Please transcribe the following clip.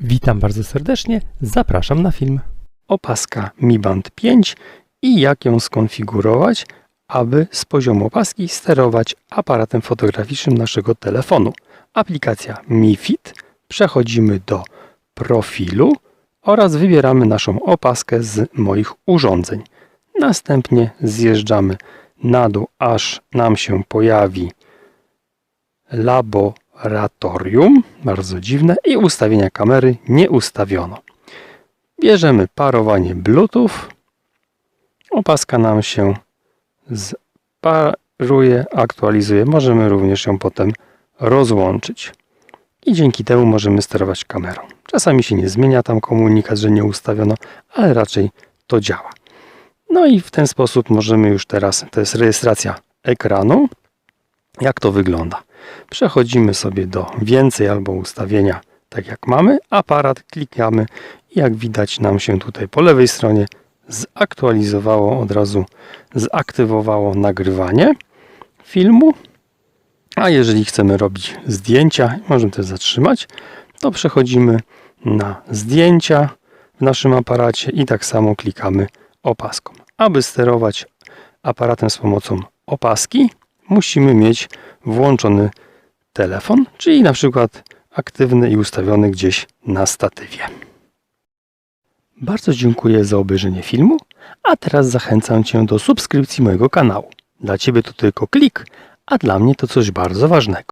Witam bardzo serdecznie, zapraszam na film. Opaska Mi Band 5 i jak ją skonfigurować, aby z poziomu opaski sterować aparatem fotograficznym naszego telefonu. Aplikacja Mi Fit. Przechodzimy do profilu oraz wybieramy naszą opaskę z moich urządzeń. Następnie zjeżdżamy na dół, aż nam się pojawi laboratorium, bardzo dziwne, i ustawienia kamery nie ustawiono. Bierzemy parowanie Bluetooth. Opaska nam się paruje, aktualizuje. Możemy również ją potem rozłączyć. I dzięki temu możemy sterować kamerą. Czasami się nie zmienia tam komunikat, że nie ustawiono, ale raczej to działa. No i w ten sposób możemy już teraz, to jest rejestracja ekranu. Jak to wygląda? Przechodzimy sobie do więcej albo ustawienia, tak jak mamy. Aparat klikamy i jak widać nam się tutaj po lewej stronie zaktualizowało, od razu zaktywowało nagrywanie filmu. A jeżeli chcemy robić zdjęcia, możemy też zatrzymać, to przechodzimy na zdjęcia w naszym aparacie i tak samo klikamy opaską. Aby sterować aparatem z pomocą opaski, musimy mieć włączony telefon, czyli na przykład aktywny i ustawiony gdzieś na statywie. Bardzo dziękuję za obejrzenie filmu, a teraz zachęcam Cię do subskrypcji mojego kanału. Dla Ciebie to tylko klik, a dla mnie to coś bardzo ważnego.